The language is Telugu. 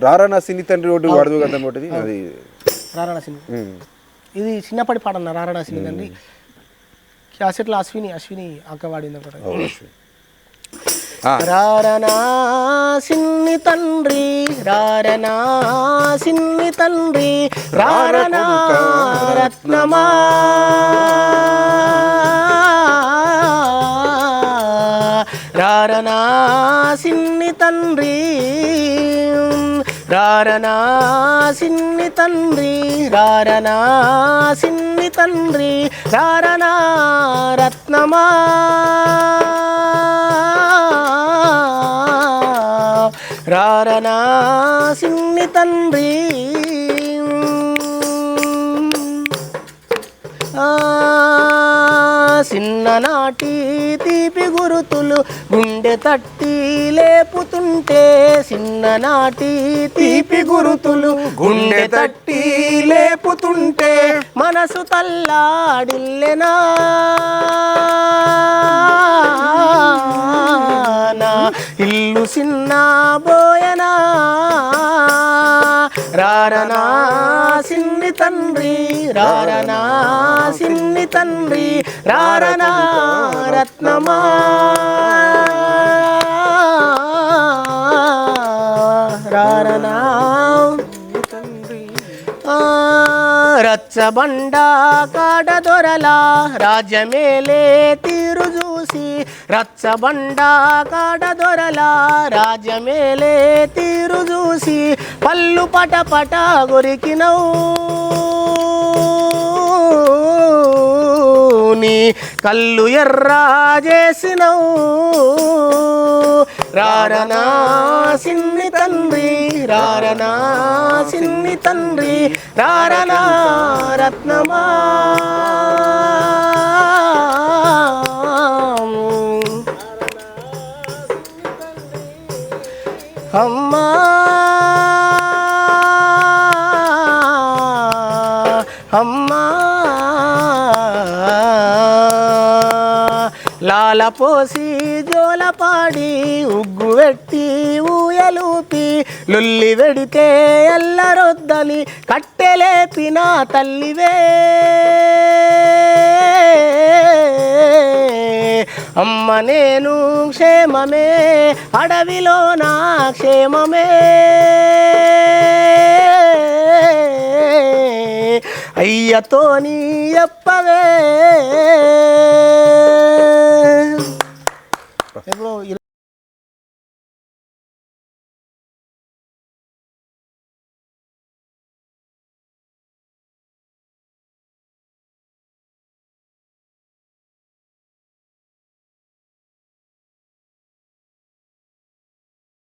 రారా నా సిన్ని తండ్రి రోడ్డు వడదు కదా ఒకటి అది. రారాణ సినిమా ఉమ్. ఇది చిన్నప్పటి పాట అన్న రారాణ సినిమా అండి క్యాసెట్లో అశ్విని అశ్విని అక్క వాడింది ఒకటి రారనా సిన్ని తండ్రి రారనా సిన్ని తండ్రి రారనా రత్నమా రారనా సిన్ని తండ్రి రారనా సిన్ని తండ్రి రారనా సిన్ని తండ్రి రారనా రత్నమా. రారనా సిన్ని తండ్రి. ఆ, చిన్ననాటి తీపి గురుతులు గుండె తట్టి లేపుతుంటే చిన్ననాటి తీపి గురుతులు గుండె తట్టి లేపుతుంటే మనసు తల్లాడిల్లెనా? నా ఇల్లు చిన్న బోయనా? రారనా సిన్ని తండ్రి రారనా సిన్ని తండ్రి రారనా రత్నమా? రారనా. రచ్చబండ కాడ దొరలా రాజ్యమేలే తీరు చూసి. రచ్చబండ కాడ దొరలా రాజ్యమేలే తీరు చూసి. పళ్ళు పట పట గురికినవు. నీ కళ్ళు ఎర్రా చేసినవు రారనా సిన్ని తండ్రి రారనా సిన్ని తండ్రి రారనా రత్నమా అమ్మా. అమ్మా. లాల పోసి జోలపాడి ఉగ్గు పెట్టి ఊయలూపి లొల్లి వెడితే ఎల్లరొద్దని కట్టెలేపిన తల్లివే. అమ్మ నేను క్షేమమే అడవిలో నా క్షేమమే. అయ్యతో నీ అప్పవే.